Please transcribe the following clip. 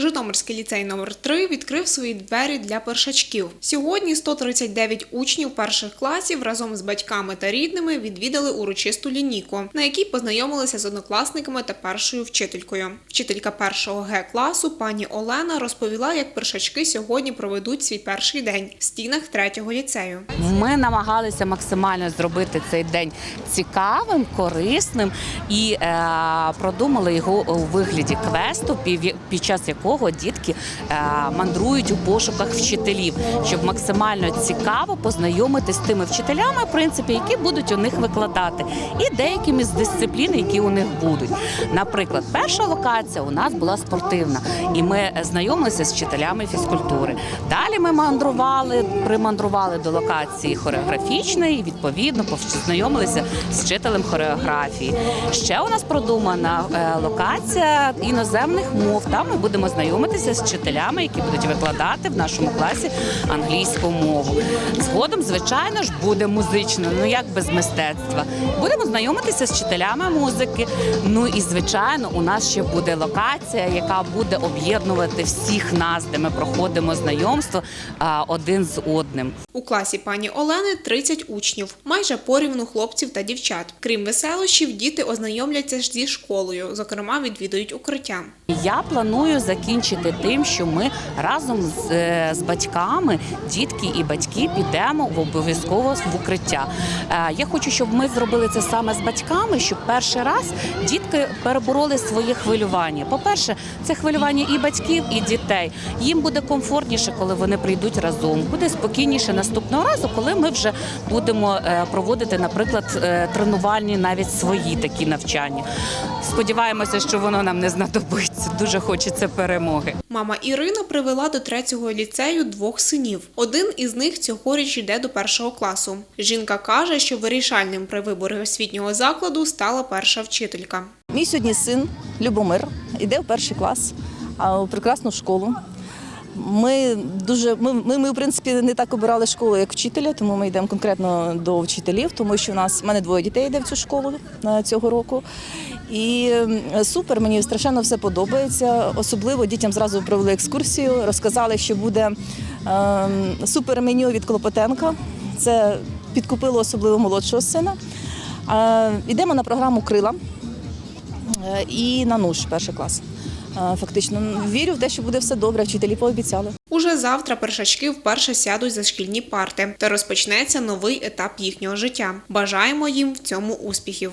Житомирський ліцей номер 3 відкрив свої двері для першачків. Сьогодні 139 учнів перших класів разом з батьками та рідними відвідали урочисту лінійку, на якій познайомилися з однокласниками та першою вчителькою. Вчителька першого Г класу пані Олена розповіла, як першачки сьогодні проведуть свій перший день в стінах третього ліцею. Ми намагалися максимально зробити цей день цікавим, корисним і е, продумали його у вигляді квесту, під час якого дітки е, мандрують у пошуках вчителів, щоб максимально цікаво познайомитись з тими вчителями, в принципі, які будуть у них викладати, і деякими з дисциплін, які у них будуть. Наприклад, перша локація у нас була спортивна, і ми знайомилися з вчителями фізкультури. Далі ми мандрували, примандрували до локації хореографічної, і, відповідно, познайомилися з вчителем хореографії. Ще у нас продумана е, локація іноземних мов. Там ми будемо знайомитися з вчителями, які будуть викладати в нашому класі англійську мову. Згодом, звичайно ж, буде музично. Ну як без мистецтва. Будемо знайомитися з вчителями музики. Ну і звичайно, у нас ще буде локація, яка буде об'єднувати всіх нас, де ми проходимо знайомство один з одним. У класі пані Олени 30 учнів, майже порівну хлопців та дівчат. Крім веселощів, діти ознайомляться ж зі школою, зокрема відвідують укриття. Я планую закінчити тим, що ми разом з, е, з батьками, дітки і батьки, підемо в обов'язково в укриття. Е, Я хочу, щоб ми зробили це саме з батьками, щоб перший раз дітки перебороли своє хвилювання. По-перше, це хвилювання і батьків, і дітей. Їм буде комфортніше, коли вони прийдуть разом. Буде спокійніше наступного разу, коли ми вже будемо е, проводити, наприклад, тренувальні навіть свої такі навчання. Сподіваємося, що воно нам не знадобиться. Дуже хочеться перемоги. Мама Ірина привела до третього ліцею двох синів. Один із них цьогоріч йде до першого класу. Жінка каже, що вирішальним при виборі освітнього закладу стала перша вчителька. Мій сьогодні син Любомир йде в перший клас, у прекрасну школу. Ми дуже ми, ми, ми, в принципі, не так обирали школу як вчителя, тому ми йдемо конкретно до вчителів, тому що в нас в мене двоє дітей йде в цю школу е, цього року. І супер, мені страшенно все подобається. Особливо дітям зразу провели екскурсію, розказали, що буде ем, супер меню від Клопотенка. Це підкупило особливо молодшого сина. Е, Йдемо на програму Крила. Е, і на НУШ перший клас. Е, Фактично вірю в те, що буде все добре. Вчителі пообіцяли. Уже завтра першачки вперше сядуть за шкільні парти та розпочнеться новий етап їхнього життя. Бажаємо їм в цьому успіхів.